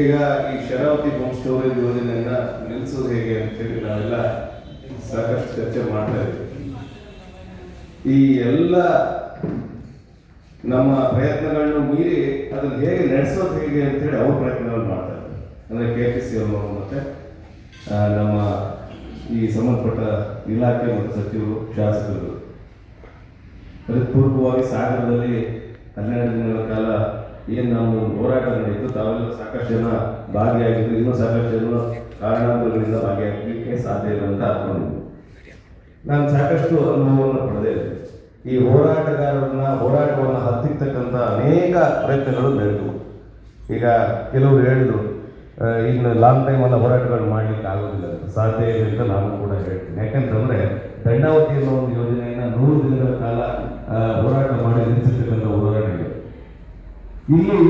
ಈಗ ಈ Sharavati home storage ಯೋಜನೆಯನ್ನ ನಿಲ್ಲಿಸೋದು ಹೇಗೆ ಅಂತೇಳಿ ನಾವೆಲ್ಲ ಸಾಕಷ್ಟು ಚರ್ಚೆ ಮಾಡ್ತಾ ಇದ್ದೀವಿ. ಈ ಎಲ್ಲ ನಮ್ಮ ಪ್ರಯತ್ನಗಳನ್ನು ಮೀರಿ ಅದನ್ನ ಹೇಗೆ ನಡೆಸೋದು ಹೇಗೆ ಅಂತೇಳಿ ಅವ್ರ ಪ್ರಯತ್ನಗಳು ಮಾಡ್ತಾರೆ ಅಂದರೆ ಕೆ ಪಿ ಸಿ ಅವರು ಮತ್ತೆ ನಮ್ಮ ಈ ಸಂಬಂಧಪಟ್ಟ ಇಲಾಖೆ ಮತ್ತು ಸಚಿವರು, ಶಾಸಕರು. ಅದಕ್ಕೆ ಪೂರ್ವವಾಗಿ ಸಾಗರದಲ್ಲಿ ಹನ್ನೆರಡು ದಿನಗಳ ಕಾಲ ಏನು ನಾವು ಹೋರಾಟ ನಡೆಯಿತು ತಾವೆಲ್ಲ ಸಾಕಷ್ಟು ಜನ ಭಾಗಿಯಾಗಿದ್ದು ಇನ್ನೂ ಸಾಕಷ್ಟು ಜನ ಕಾರಣಾಂತರಗಳಿಂದ ಭಾಗಿಯಾಗಲಿಕ್ಕೆ ಸಾಧ್ಯ ಇಲ್ಲ ಅಂತ ಅನ್ಕೊಂಡಿದ್ದೆ. ನಾನು ಸಾಕಷ್ಟು ಅನುಭವವನ್ನು ಪಡೆದೇ. ಈ ಹೋರಾಟಗಾರರನ್ನ, ಹೋರಾಟವನ್ನು ಹತ್ತಿರ್ತಕ್ಕಂಥ ಅನೇಕ ಪ್ರಯತ್ನಗಳು ನಡೆದವು. ಈಗ ಕೆಲವರು ಹೇಳಿದರು ಈಗ ಲಾಂಗ್ ಟೈಮ್ ಎಲ್ಲ ಹೋರಾಟಗಳು ಮಾಡ್ಲಿಕ್ಕೆ ಆಗೋದಿಲ್ಲ ಸಾಧ್ಯ ಇಲ್ಲ ಅಂತ ನಾನು ಕೂಡ ಹೇಳ್ತೀನಿ. ಯಾಕಂತಂದರೆ, ದಂಡಾವತಿ ಅನ್ನೋ ಒಂದು ಯೋಜನೆಯನ್ನ ನೂರು ದಿನಗಳ ಕಾಲ ಆ, ಹೋರಾಟ ಮಾಡಿ ನಿಲ್ಲಿಸಿರ್ತಕ್ಕಂಥ ಹೋರಾಟಗಳು ಇಲ್ಲಿ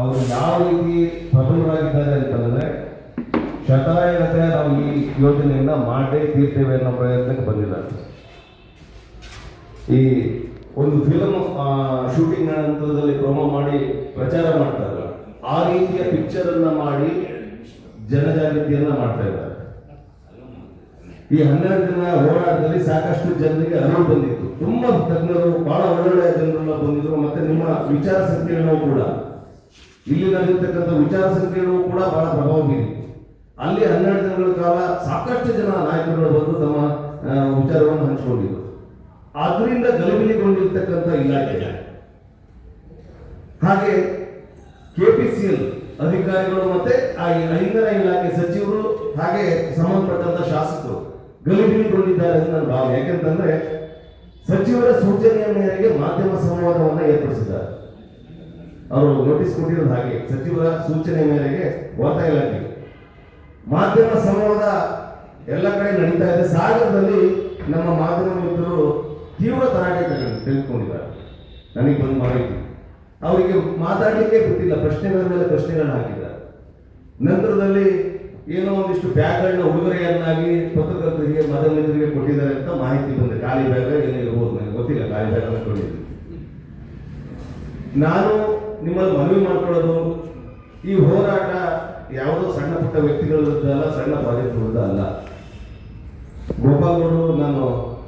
ಅವರು ಯಾವ ರೀತಿ ಪ್ರಬಲರಾಗಿದ್ದಾರೆ ಅಂತಂದ್ರೆ ಶತಾಯಗತೆ ನಾವು ಈ ಯೋಜನೆಯನ್ನ ಮಾಡೇ ತೀರ್ತೇವೆ ಅನ್ನೋ ಪ್ರಯತ್ನಕ್ಕೆ ಬಂದಿದ್ದಾರೆ. ಈ ಒಂದು ಫಿಲಮ್ ಶೂಟಿಂಗ್ ಹಂತದಲ್ಲಿ ಪ್ರೊಮೋ ಮಾಡಿ ಪ್ರಚಾರ ಮಾಡ್ತಾರಲ್ಲ ಆ ರೀತಿಯ ಪಿಕ್ಚರ್ ಅನ್ನ ಮಾಡಿ ಜನಜಾಗೃತಿಯನ್ನ ಮಾಡ್ತಾ ಇದ್ದಾರೆ. ಈ ಹನ್ನೆರಡು ದಿನ ಹೋರಾಟದಲ್ಲಿ ಸಾಕಷ್ಟು ಜನರಿಗೆ ಅರಿವು ಬಂದಿತ್ತು. ತುಂಬಾ ತಜ್ಞರು, ಬಹಳ ಒಳ್ಳೊಳ್ಳೆಯ ಜನರೆಲ್ಲ ಬಂದಿದ್ರು, ಮತ್ತೆ ನಿಮ್ಮ ವಿಚಾರ ಸಂಕಿರಣವು ಕೂಡ. ಇಲ್ಲಿ ನಡೆದಿರ್ತಕ್ಕಂಥ ವಿಚಾರ ಸಂಕಿರಣವು ಕೂಡ ಬಹಳ ಪ್ರಭಾವ ಬೀರಿ ಅಲ್ಲಿ ಹನ್ನೆರಡು ದಿನಗಳ ಕಾಲ ಸಾಕಷ್ಟು ಜನ ನಾಯಕರುಗಳು ಬಂದು ತಮ್ಮ ವಿಚಾರವನ್ನು ಹಂಚಿಕೊಂಡಿದ್ರು. ಅದರಿಂದ ಗಲಿಬಿಲಿಗೊಂಡಿರ್ತಕ್ಕಂಥ ಇಲಾಖೆ. ಹಾಗೆ ಕೆಪಿಸಿಎಲ್ ಅಧಿಕಾರಿಗಳು ಮತ್ತೆ ಆ ಇಂಧನ ಇಲಾಖೆ ಸಚಿವರು ಹಾಗೆ ಸಂಬಂಧಪಟ್ಟಂತ ಶಾಸಕರು. ಗಲಿಬಿಲಿಗೊಂಡಿದ್ದಾರೆ ಅಂತ ನನ್ನ ಭಾವನೆ. ಯಾಕೆಂತಂದ್ರೆ ಸಚಿವರ ಸೂಚನೆಯ ಮೇರೆಗೆ ಮಾಧ್ಯಮ ಸಂವಾದವನ್ನು ಏರ್ಪಡಿಸಿದ್ದಾರೆ. ಅವರು ನೋಟಿಸ್ ಕೊಟ್ಟಿರೋದು ಹಾಗೆ. ಸಚಿವರ ಸೂಚನೆ ಮೇರೆಗೆ ವಾರ್ತಾ ಇಲಾಖೆ. ಮಾಧ್ಯಮ ಸಂವಾದ ಎಲ್ಲ ಕಡೆ ನಡೀತಾ ಇದೆ. ಸಾಗರದಲ್ಲಿ ನಮ್ಮ ಮಾಧ್ಯಮ ಮಿತ್ರರು ತೀವ್ರ ತರಾಟೆ ತೆಗೆದುಕೊಂಡಿದ್ದಾರೆ. ನನಗೆ ಬಂದು ಮಾಹಿತಿ. ಅವರಿಗೆ ಮಾತಾಡಲಿಕ್ಕೆ ಬಿಟ್ಟಿಲ್ಲ ಪ್ರಶ್ನೆಗಳ ಮೇಲೆ ಪ್ರಶ್ನೆಗಳನ್ನ ಹಾಕಿದ್ದಾರೆ. ನಂತರದಲ್ಲಿ ಏನೋ ಒಂದಿಷ್ಟು ಬ್ಯಾಗ್ಗಳನ್ನ ಉಡುಗೊರೆಯನ್ನಾಗಿ ಪತ್ರಕರ್ತರಿಗೆ ಮಾಧ್ಯಮ ಕೊಟ್ಟಿದ್ದಾರೆ ಅಂತ ಮಾಹಿತಿ ಬಂದಿದೆ. ಖಾಲಿ ಬ್ಯಾಗ್ ಏನೋ ಇರ್ಬೋದು, ನನಗೆ ಗೊತ್ತಿಲ್ಲ. ಖಾಲಿ ಬ್ಯಾಗ್ ಅನ್ಕೊಂಡಿದ್ದೀನಿ ನಾನು ನಿಮ್ಮಲ್ಲಿ ಮನವಿ ಮಾಡ್ಕೊಳ್ಳೋದು, ಈ ಹೋರಾಟ ಯಾವುದೋ ಸಣ್ಣ ಪುಟ್ಟ ವ್ಯಕ್ತಿಗಳ ವಿರುದ್ಧ ಅಲ್ಲ, ಸಣ್ಣ ಪ್ರಾಜೆಕ್ಟ್ ಅಲ್ಲ. ಗೋಪಾಲ್ಗೌಡರು ನಾನು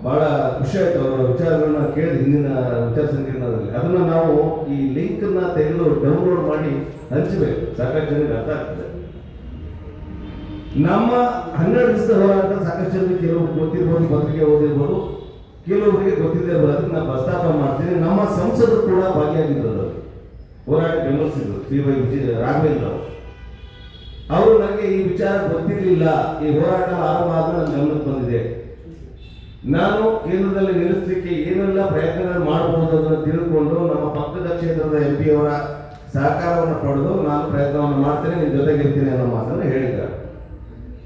ಬಹಳ ಖುಷಿ ಆಯ್ತು ಅವರ ವಿಚಾರಗಳನ್ನ ಕೇಳಿ, ಹಿಂದಿನ ವಿಚಾರ ಸಂಕಿರಣದಲ್ಲಿ. ಅದನ್ನ ನಾವು ಈ ಲಿಂಕ್ ತೆಗೆದು ಡೌನ್ಲೋಡ್ ಮಾಡಿ ಹಂಚಬೇಕು. ಸಾಕಷ್ಟು ಜನರಿಗೆ ಅರ್ಥ ಆಗ್ತದೆ. ನಮ್ಮ ಹನ್ನೆರಡು ದಿವಸದ ಹೋರಾಟ ಸಾಕಷ್ಟು ಜನರಿಗೆ ಕೆಲವರು ಗೊತ್ತಿರ್ಬೋದು ಪತ್ರಿಕೆ ಓದಿರ್ಬೋದು ಕೆಲವರಿಗೆ ಗೊತ್ತಿದೆ ಅದನ್ನ ನಾನು ಪ್ರಸ್ತಾಪ ಮಾಡ್ತೀನಿ ನಮ್ಮ ಸಂಸದರು ಕೂಡ ಭಾಗಿಯಾಗಿದ್ದರು. ಹೋರಾಟ ಬೆಂಬಲಿಸಿದ್ರು, ಶ್ರೀ ವೈ ರಾಘವೇಂದ್ರ ಅವರು. ಅವರು ನನಗೆ ಈ ವಿಚಾರ ಗೊತ್ತಿರಲಿಲ್ಲ. ಈ ಹೋರಾಟ ಆರಂಭ ಆದ ನನ್ನ ಗಮನಕ್ಕೆ ಬಂದಿದೆ. ನಾನು ಕೇಂದ್ರದಲ್ಲಿ ನಿಲ್ಲಿಸಲಿಕ್ಕೆ ಏನೆಲ್ಲ ಪ್ರಯತ್ನಗಳು ಮಾಡಬಹುದು ಅದನ್ನು ತಿಳಿದುಕೊಂಡು ನಮ್ಮ ಪಕ್ಕದ ಕ್ಷೇತ್ರದ ಎಂ ಪಿ ಅವರ ಸಹಕಾರವನ್ನು ಪಡೆದು ನಾನು ಪ್ರಯತ್ನವನ್ನು ಮಾಡ್ತೇನೆ ನಿಮ್ಮ ಜೊತೆಗಿರ್ತೀನಿ ಅನ್ನೋ ಮಾತನ್ನು ಹೇಳಿದ್ದಾರೆ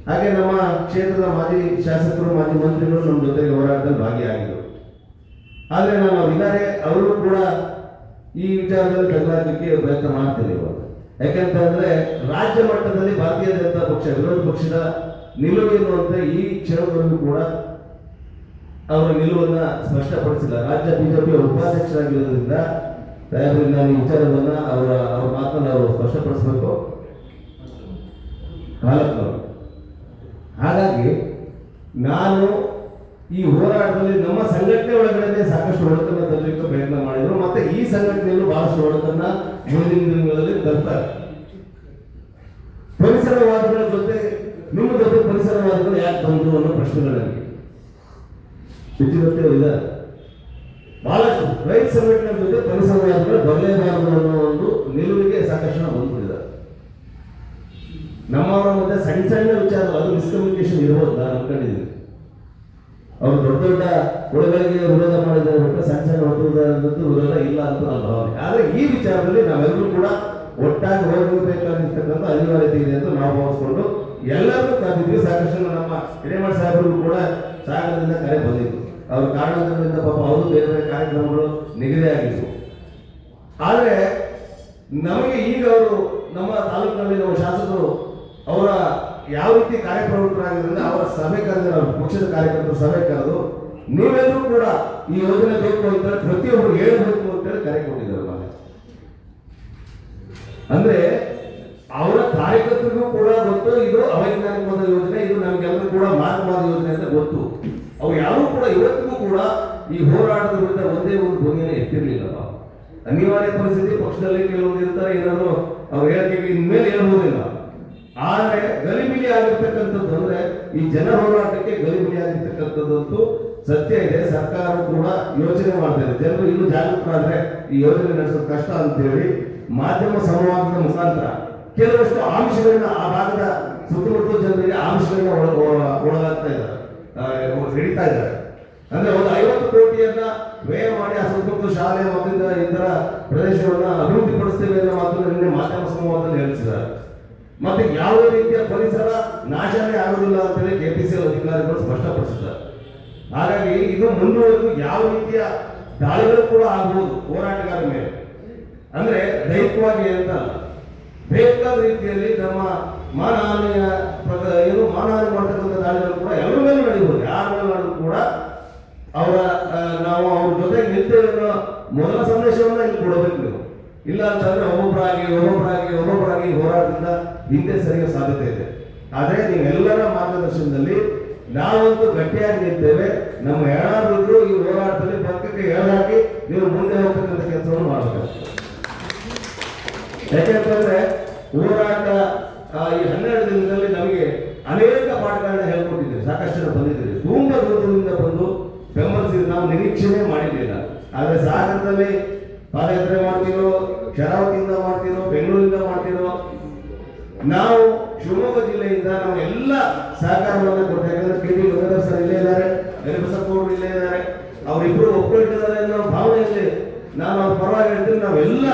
ಹಾಗೆ ನಮ್ಮ ಕ್ಷೇತ್ರದ ಮಾಜಿ ಶಾಸಕರು, ಮಾಜಿ ಮಂತ್ರಿಗಳು ನಮ್ಮ ಜೊತೆಗೆ ಹೋರಾಟದಲ್ಲಿ ಭಾಗಿಯಾಗಿದ್ದರು. ಆದರೆ ನಾನು ಅವರಿದ್ದಾರೆ ಅವರು ಕೂಡ ಈ ವಿಚಾರದಲ್ಲಿ ಬದಲಾಗಲಿಕ್ಕೆ ಪ್ರಯತ್ನ ಮಾಡ್ತೇನೆ ಇವಾಗ. ಯಾಕಂತಂದ್ರೆ ರಾಜ್ಯ ಮಟ್ಟದಲ್ಲಿ ಭಾರತೀಯ ಜನತಾ ಪಕ್ಷ, ವಿರೋಧ ಪಕ್ಷದ ನಿಲುವು ಅಂತ ಈ ಕ್ಷಣದವರೆಗೂ ಕೂಡ ಅವರ ನಿಲುವನ್ನ ಸ್ಪಷ್ಟಪಡಿಸಿಲ್ಲ. ರಾಜ್ಯ ಬಿಜೆಪಿಯ ಉಪಾಧ್ಯಕ್ಷರಾಗಿರೋದ್ರಿಂದ ದಯವಿಟ್ಟು ನಾನು ಈ ವಿಚಾರವನ್ನ ಅವರ ಅವರ ಮಾತನ್ನ ಅವರು ಸ್ಪಷ್ಟಪಡಿಸಬೇಕು. ಹಾಲಪ್ಪನವರು ಹಾಗಾಗಿ ನಾನು ಈ ಹೋರಾಟದಲ್ಲಿ ನಮ್ಮ ಸಂಘಟನೆ ಒಳಗಡೆ ಸಾಕಷ್ಟು ಒಳಕನ್ನ ತರಲಿಕ್ಕೆ ಪ್ರಯತ್ನ ಮಾಡಿದ್ರು. ಮತ್ತೆ ಈ ಸಂಘಟನೆಯಲ್ಲೂ ಬಹಳಷ್ಟು ಒಳಕನ್ನ ಮುಂದಿನ ದಿನಗಳಲ್ಲಿ ತರ್ತಾರೆ. ಪರಿಸರವಾದಿಗಳ ಜೊತೆ ನಿಮ್ಮ ಜೊತೆ ಪರಿಸರವಾದಿಗಳು ಯಾಕೆ ಬಂದ್ರು ಅನ್ನೋ ಪ್ರಶ್ನೆಗಳಲ್ಲಿ ಬಿಚ್ಚಿರುತ್ತೆ ಇದೆ. ಬಹಳಷ್ಟು ರೈತ ಸಂಘಟನೆ ಜೊತೆ ಪರಿಸರವಾದಿಗಳು ಬರಲೇಬಾರದು ಅನ್ನೋ ಒಂದು ನಿಲುವಿಗೆ ಸಾಕಷ್ಟು ಬಂದ್ಬಿಟ್ಟಿದ್ದಾರೆ ನಮ್ಮವರ ಮಧ್ಯೆ ಸಣ್ಣ ಸಣ್ಣ ವಿಚಾರ ಅದು ಮಿಸ್ಕಮ್ಯುನಿಕೇಶನ್ ಇರ್ಬೋದು, ನಾನು ಅನ್ಕೊಂಡಿದ್ದೀನಿ. ಅವ್ರು ದೊಡ್ಡ ದೊಡ್ಡ ಹುಡುಗರಿಗೆ ವಿರೋಧ ಮಾಡಿದ್ದಾರೆ ಬಿಟ್ಟರೆ ಸಣ್ಣ ಸಣ್ಣ ಹೊತ್ತುವುದಂತೂ ವಿರೋಧ ಇಲ್ಲ ಅಂತ ನನ್ನ ಭಾವನೆ. ಆದರೆ ಈ ವಿಚಾರದಲ್ಲಿ ನಾವೆಲ್ಲರೂ ಕೂಡ ಒಟ್ಟಾಗಿ ಹೋಗಬೇಕಾಗಿರ್ತಕ್ಕಂಥ ಅನಿವಾರ್ಯತೆ ಇದೆ ಅಂತ ನಾವು ಭಾವಿಸ್ಕೊಂಡು ಎಲ್ಲರೂ ಕರೆದಿದ್ವಿ ಸಾಕಷ್ಟು ನಮ್ಮ ಹಿರೇಮಠ ಸಾಹೇಬರು ಕೂಡ ಸಾಗರದಿಂದ ಕರೆ ಬಂದಿತ್ತು. ಅವ್ರ ಕಾರಣದಿಂದ ಪಾಪ ಅವರು ಬೇರೆ ಬೇರೆ ಕಾರ್ಯಕ್ರಮಗಳು ನಿಗದಿ ಆಗಿದ್ವು. ಆದರೆ ನಮಗೆ ಈಗ ಅವರು ನಮ್ಮ ತಾಲೂಕಿನಲ್ಲಿ ನಮ್ಮ ಶಾಸಕರು ಅವರ ಯಾವ ರೀತಿ ಕಾರ್ಯಪ್ರವೃತ್ತರಾಗಿದ್ದರಿಂದ ಅವರ ಸಭೆ ಕರೆದಿರೋ ಪಕ್ಷದ ಕಾರ್ಯಕರ್ತರ ಸಭೆ ಕರೆದು, ನೀವೆಲ್ಲರೂ ಕೂಡ ಈ ಯೋಜನೆ ಬೇಕು ಅಂತ ಪ್ರತಿಯೊಬ್ಬರು ಹೇಳಬೇಕು ಅಂತೇಳಿ ಕರೆ ಕೊಟ್ಟಿದ್ದಾರೆ ಅಂದ್ರೆ ಅವರ ಕಾರ್ಯಕರ್ತರಿಗೂ ಕೂಡ ಗೊತ್ತು, ಇದು ಅವೈಜ್ಞಾನಿಕವಾದ ಯೋಜನೆ, ಇದು ನಮಗೆಲ್ಲರೂ ಕೂಡ ಮಾರ್ಗವಾದ ಯೋಜನೆ ಅಂತ ಗೊತ್ತು. ಅವ್ರು ಯಾರೂ ಕೂಡ ಇವತ್ತಿಗೂ ಕೂಡ ಈ ಹೋರಾಟದ ವಿರುದ್ಧ ಒಂದೇ ಒಂದು ಧ್ವನಿಯನ್ನು ಎತ್ತಿರ್ಲಿಲ್ಲ ಅನಿವಾರ್ಯ ಪರಿಸ್ಥಿತಿ, ಪಕ್ಷದಲ್ಲಿ ಕೆಲವೊಂದು ಇರ್ತಾರೆ, ಏನಾದ್ರು ಈ ಜನ ಹೋರಾಟಕ್ಕೆ ಗಲಿಬಿಲಿ ಸತ್ಯ ಇದೆ. ಸರ್ಕಾರ ಕೂಡ ಯೋಚನೆ ಮಾಡ್ತಾ ಇದೆ. ಜನರು ಇನ್ನೂ ಜಾಗೃತರಾದ್ರೆ ಈ ಯೋಜನೆ ನಡೆಸೋದು ಕಷ್ಟ ಅಂತೇಳಿ ಮಾಧ್ಯಮ ಸಂವಾದದ ಮುಖಾಂತರ ಕೆಲವಷ್ಟು ಆಮಿಷಗಳನ್ನ ಆ ಭಾಗದ ಸುತ್ತಮುತ್ತ ಜನರಿಗೆ ಆಮಿಷಗಳನ್ನ ಒಳಗ ಒಳ- ಒಳಗಾಗ್ತಾ ಇದ್ದಾರೆ. ಹಿಡಿತಾ ಇದ್ದಾರೆ. ಅಂದ್ರೆ ಒಂದು ಐವತ್ತು ಕೋಟಿಯನ್ನ ವ್ಯಯ ಮಾಡಿ ಆ ಸುತ್ತಮುತ್ತ ಶಾಲೆ ಮತ್ತಿಂದ ಇತರ ಪ್ರದೇಶಗಳನ್ನ ಅಭಿವೃದ್ಧಿ ಪಡಿಸ್ತೇವೆ ಅನ್ನೋ ಮಾತನ್ನು ನಿನ್ನೆ ಮಾಧ್ಯಮ ಸಂವಾದದಲ್ಲಿ ಹೇಳಿಸಿದ್ದಾರೆ. ಮತ್ತೆ ಯಾವ ರೀತಿಯ ಪರಿಸರ ನಾಶನೇ ಆಗುದಿಲ್ಲ ಅಂತೇಳಿ ಎಲ್ ಅಧಿಕಾರಿಗಳು ಸ್ಪಷ್ಟಪಡಿಸಿದ್ದಾರೆ. ಹಾಗಾಗಿ ಇದು ಮುಂದುವರೆದು ಯಾವ ರೀತಿಯ ದಾಳಿಗಳು ಕೂಡ ಆಗಬಹುದು ಹೋರಾಟಗಾರ ಮೇಲೆ. ಅಂದ್ರೆ ದೈಹಿಕವಾಗಿ ಅಂತ ಬೇಕಾದ ರೀತಿಯಲ್ಲಿ ನಮ್ಮ ಮಾನಹಾನಿಯ ಏನು ಮಾನಹಾನಿ ಮಾಡ್ತಕ್ಕಂಥ ದಾಳಿಗಳು ಕೂಡ ಎಲ್ಲರ ಮೇಲೆ ನಡೆಯಬಹುದು. ಯಾರ ಮೇಲೆ ಕೂಡ ಅವರ ನಾವು ಅವ್ರ ಜೊತೆ ನಿಲ್ತೇವೆ ಮೊದಲ ಸಂದೇಶವನ್ನ ಇಲ್ಲಿ ಕೊಡಬೇಕು ನೀವು. ಇಲ್ಲ ಅಂತಂದ್ರೆ ಒಬ್ಬೊಬ್ಬರಾಗಿ ಒಬ್ಬೊಬ್ಬರಾಗಿ ಒಬ್ಬೊಬ್ಬರಾಗಿ ಹೋರಾಟದಿಂದ ಹಿಂದೆ ಸರಿಯೋ ಸಾಧ್ಯತೆ ಇದೆ. ಆದ್ರೆ ನೀವೆಲ್ಲರ ಮಾರ್ಗದರ್ಶನದಲ್ಲಿ ನಾವಂತೂ ಗಟ್ಟಿಯಾಗಿ ನಿಂತೇವೆ. ನಮ್ಮ ಯಾರಾದ್ರೂ ಈ ಹೋರಾಟದಲ್ಲಿ ಪಕ್ಕಕ್ಕೆ ಹೇಳಾಕಿ ನೀವು ಮುಂದೆ ಹೋಗ್ತಕ್ಕಂಥ ಕೆಲಸವನ್ನು ಮಾಡಬೇಕು. ಯಾಕೆಂತಂದ್ರೆ ಹೋರಾಟ ಈ ಹನ್ನೆರಡು ದಿನದಲ್ಲಿ ನಮಗೆ ಅನೇಕ ಪಾಠಗಳನ್ನ ಹೇಳ್ಕೊಟ್ಟಿದ್ದೆ ಸಾಕಷ್ಟು ಜನ ಬಂದಿದ್ದೀರಿ. ತುಂಬಾ ದೂರದಿಂದ ಬಂದು ಬೆಂಬಲಿಸಿದ್ರು ನಾವು ನಿರೀಕ್ಷೆನೇ ಮಾಡಿರಲಿಲ್ಲ. ಆದ್ರೆ ಸಾಗರದಲ್ಲಿ ಪಾದಯಾತ್ರೆ ಮಾಡ್ತಿರೋ ಶರಾವತಿಯಿಂದ ಮಾಡ್ತಿರೋ, ಬೆಂಗಳೂರಿಂದ ಮಾಡ್ತಿರೋ, ನಾವು ಶಿವಮೊಗ್ಗ ಜಿಲ್ಲೆಯಿಂದ ನಾವು ಎಲ್ಲ ಸಹಕಾರವನ್ನು ಕೊಡ್ತೇವೆ. ಯಾಕಂದ್ರೆ ಕೆ ಡಿ ಗಂಗಾಧರ್ ಸರ್ ಇಲ್ಲೇ ಇದ್ದಾರೆ ಗರಿಬಸಪ್ಪ ಅವರು ಇಲ್ಲೇ ಇದ್ದಾರೆ. ಅವರಿಬ್ಬರು ಒಪ್ಪಿಟ್ಟಿದ್ದಾರೆ ಅನ್ನೋ ಭಾವನೆಯಲ್ಲಿ ನಾನು ಅವ್ರ ಪರವಾಗಿ ಹೇಳ್ತೀನಿ. ನಾವೆಲ್ಲ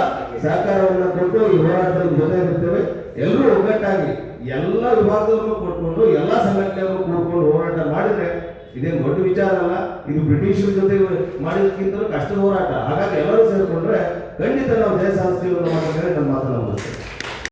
ಸಹಕಾರವನ್ನು ಕೊಟ್ಟು ಈ ಹೋರಾಟದಲ್ಲಿ ಜೊತೆ ಇರುತ್ತೇವೆ ಎಲ್ಲರೂ ಒಗ್ಗಟ್ಟಾಗಿ ಎಲ್ಲ ವಿಭಾಗದಲ್ಲೂ ಕೊಟ್ಕೊಂಡು, ಎಲ್ಲ ಸಂಘಟನೆಯವರು ಕೂಡ್ಕೊಂಡು ಹೋರಾಟ ಮಾಡಿದ್ರೆ ಇದೇನು ದೊಡ್ಡ ವಿಚಾರ ಅಲ್ಲ, ಇದು ಬ್ರಿಟಿಷರ ಜೊತೆ ಮಾಡಿದಕ್ಕಿಂತಲೂ ಕಷ್ಟದ ಹೋರಾಟ. ಹಾಗಾಗಿ ಎಲ್ಲರೂ ಸೇರಿಕೊಂಡ್ರೆ ಖಂಡಿತ ನಾವು ಜಯ ಸಾಧಿಸ್ತೀವಿ ಅನ್ನೋ ಮಾತ್ರ ನಮ್ಮ ಮಾತನ್ನು